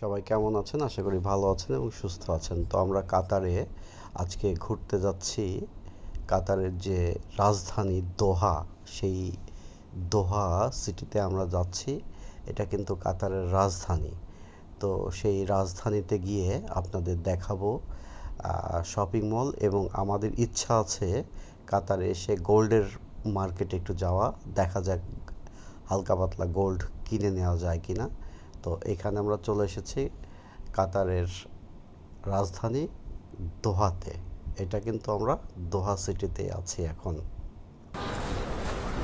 সবাই কেমন আছেন? আশা করি ভালো আছেন এবং সুস্থ আছেন। তো আমরা কাতারে আজকে ঘুরতে যাচ্ছি। কাতারের যে রাজধানী দোহা, সেই দোহা সিটিতে আমরা যাচ্ছি। এটা কিন্তু কাতারের রাজধানী। তো সেই রাজধানীতে গিয়ে আপনাদের দেখাবো শপিং মল এবং আমাদের ইচ্ছা আছে কাতারে এসে গোল্ডের মার্কেটে একটু যাওয়া। দেখা যাক হালকা পাতলা গোল্ড কিনে নেওয়া যায় কিনা। তো এখানে আমরা চলে এসেছি কাতারের রাজধানী দোহাতে। এটা কিন্তু আমরা দোহা সিটিতে আছি এখন।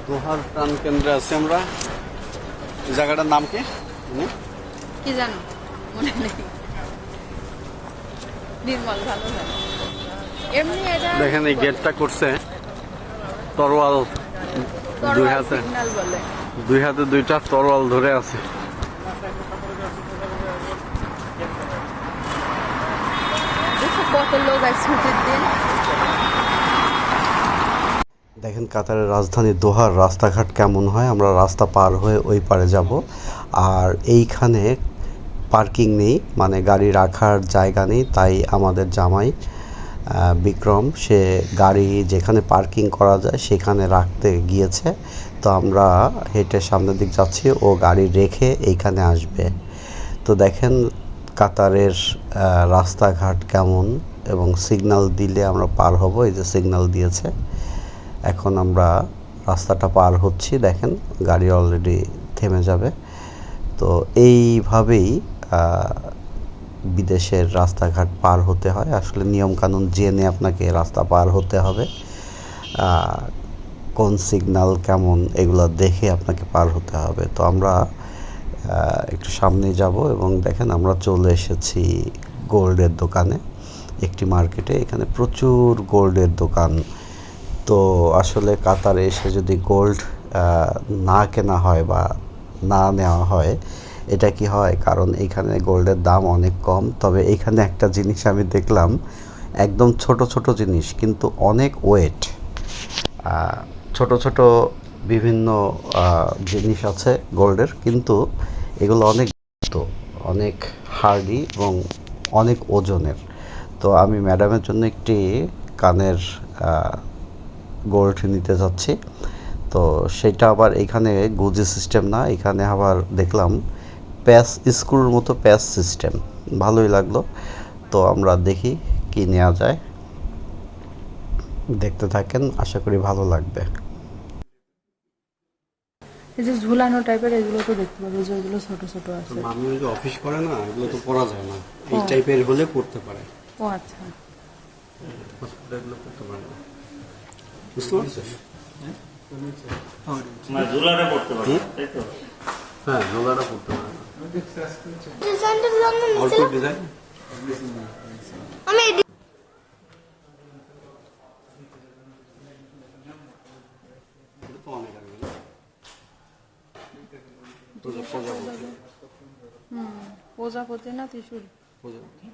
দোহার প্রাণ কেন্দ্রে আছি আমরা। জায়গাটার নাম কি? কি জানো? মনে নেই। নির্মল ভালো এমনি এটা দেখেন এই গেটটা করছে তরোয়াল দুই হাতে। দুই হাতে দুইটা তরোয়াল ধরে আছে। দেখেন কাতারের রাজধানী দোহার রাস্তাঘাট কেমন হয়, আমরা রাস্তা পার হয়ে ওই পারে যাব। আর এইখানে পার্কিং নেই মানে গাড়ি রাখার জায়গা নেই, তাই আমাদের জামাই বিক্রম, সে গাড়ি যেখানে পার্কিং করা যায় সেখানে রাখতে গিয়েছে। তো আমরা হেঁটে সামনের দিক যাচ্ছি, ও গাড়ি রেখে এইখানে আসবে। তো দেখেন কাতারের রাস্তাঘাট কেমন। এবং সিগনাল দিলে আমরা পার হব, এই যে সিগনাল দিয়েছে। এখন আমরা রাস্তাটা পার হচ্ছি, দেখেন গাড়ি অলরেডি থেমে যাবে। তো এইভাবেই বিদেশের রাস্তাঘাট পার হতে হয়। আসলে নিয়মকানুন জেনে আপনাকে রাস্তা পার হতে হবে। কোন সিগনাল কেমন, এগুলো দেখে আপনাকে পার হতে হবে। তো আমরা একটু সামনে যাব এবং দেখেন আমরা চলে এসেছি গোল্ডের দোকানে। একটি মার্কেটে এখানে প্রচুর গোল্ডের দোকান। তো আসলে কাতারে এসে যদি গোল্ড না কেনা হয় বা না নেওয়া হয়, এটা কি হয়? কারণ এখানে গোল্ডের দাম অনেক কম। তবে এখানে একটা জিনিস আমি দেখলাম, একদম ছোট ছোট জিনিস, কিন্তু অনেক ওয়েট। ছোট ছোট বিভিন্ন জিনিস আছে গোল্ডের, কিন্তু এগুলো অনেক অনেক হার্ডি এবং অনেক ওজনের। তো আমি ম্যাডামের জন্য একটি কানের গোল্ড নিতে যাচ্ছি। তো সেটা আবার এখানে গুজি সিস্টেম না এখানে আবার দেখলাম প্যাস স্ক্রুর মতো প্যাস সিস্টেম। ভালোই লাগল। তো আমরা দেখি কি নেওয়া যায়। দেখতে থাকেন আশা করি ভালো লাগবে। এই যে ঝুলানো টাইপের এগুলো তো দেখতে পাবো যে ওগুলো ছোট ছোট আছে। মামি যে অফিস করে না এগুলো তো পড়া যায় না। এই টাইপের হলে পড়তে পারে। ও আচ্ছা। বুঝতে পারছিস মানে ঝুলাটা পড়তে পারবে তাই তো? হ্যাঁ রোলাটা পড়তে পারে। অল্প ডিজাইন? আমি হুম প্রজাপতি না ত্রিশুল? প্রজাপতি।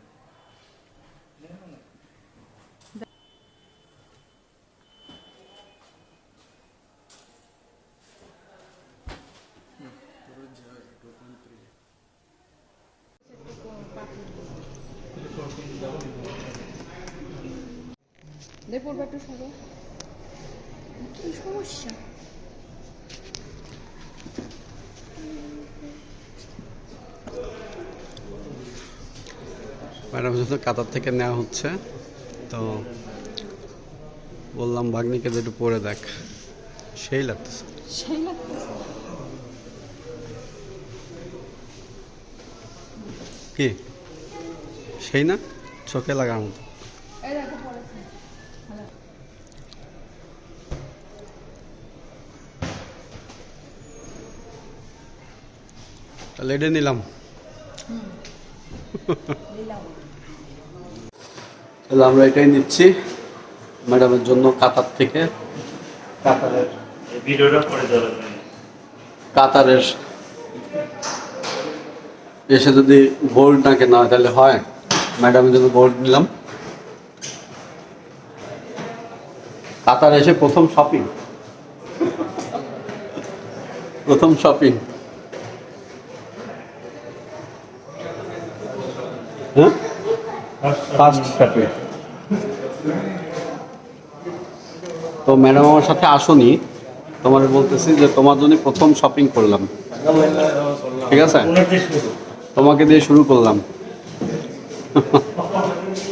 দে পড়বে একটু সরো। কি সমস্যা? ম্যাডাম জন্য কাতার থেকে নেওয়া হচ্ছে। তো বললাম ভাগ্নিকে যে একটু পরে দেখ। সেই লাগতেছে। সেই লাগতেছে। কি? সেই না? চোখে লাগার মতো। তাহলে এটা নিলাম। তাহলে আমরা এটাই নিচ্ছি ম্যাডামের জন্য কাতার থেকে। কাতারের ভিডিওটা পরে কাতারের এসে যদি গোল্ড না কেনা হয় তাহলে হয়। ম্যাডামের জন্য গোল্ড নিলাম। কাতার এসে প্রথম শপিং প্রথম শপিং হ্যাঁ ফার্স্ট তো ম্যাডাম আমার সাথে আসনি। তোমার বলতেছি যে তোমার জন্য প্রথম শপিং করলাম। ঠিক আছে? তোমাকে দিয়ে শুরু করলাম।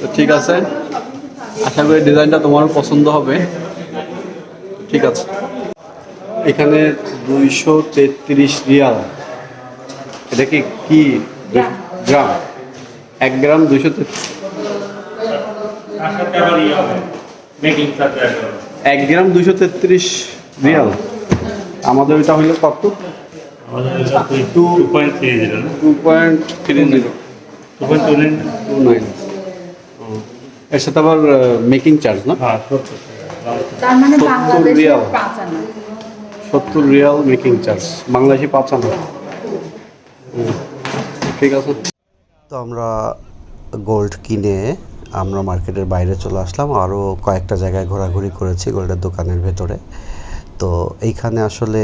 তো ঠিক আছে? আশা করি ডিজাইনটা তোমারও পছন্দ হবে। ঠিক আছে। এখানে দুইশো তেত্রিশ রিয়াল। এটা কি কি? গ্রাম। এক গ্রাম দুশো ইয়ে এক গ্রাম দুইশো তেত্রিশ রিয়াল। আমাদের ওইটা হইল কত? আমাদের two point three zero two point three zero. Two point two nine two nine. এর সাথে আবার মেকিং চার্জ না? হ্যাঁ সত্তর মানে সত্তর রিয়াল। সত্তর রিয়াল মেকিং চার্জ বাংলাদেশি পাঁচ আনা ঠিক আছে। তো আমরা গোল্ড কিনে আমরা মার্কেটের বাইরে চলে আসলাম। আরও কয়েকটা জায়গায় ঘোরাঘুরি করেছি গোল্ডের দোকানের ভেতরে। তো এইখানে আসলে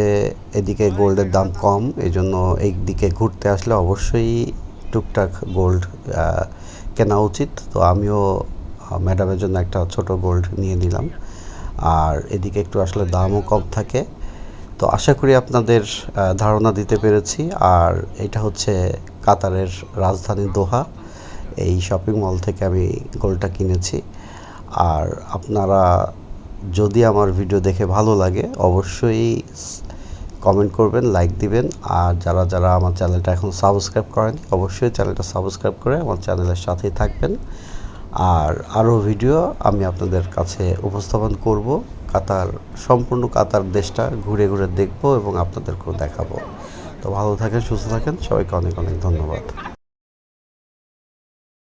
এদিকে গোল্ডের দাম কম এই জন্য এই দিকে ঘুরতে আসলে অবশ্যই টুকটাক গোল্ড কেনা উচিত। তো আমিও ম্যাডামের জন্য একটা ছোট গোল্ড নিয়ে নিলাম। আর এদিকে একটু আসলে দামও কম থাকে। তো আশা করি আপনাদের ধারণা দিতে পেরেছি। আর এটা হচ্ছে কাতারের রাজধানী দোহা। এই শপিং মল থেকে আমি গোলটা কিনেছি। আর আপনারা যদি আমার ভিডিও দেখে ভালো লাগে, অবশ্যই কমেন্ট করবেন লাইক দিবেন। আর যারা যারা আমার চ্যানেলটা এখন সাবস্ক্রাইব করেন, অবশ্যই চ্যানেলটা সাবস্ক্রাইব করে আমার চ্যানেলের সাথেই থাকবেন। আর আরও ভিডিও আমি আপনাদের কাছে উপস্থাপন করব। কাতার, সম্পূর্ণ কাতার দেশটা ঘুরে ঘুরে দেখব এবং আপনাদেরকেও দেখাবো। তো ভালো থাকেন সুস্থ থাকেন। সবাইকে অনেক অনেক ধন্যবাদ।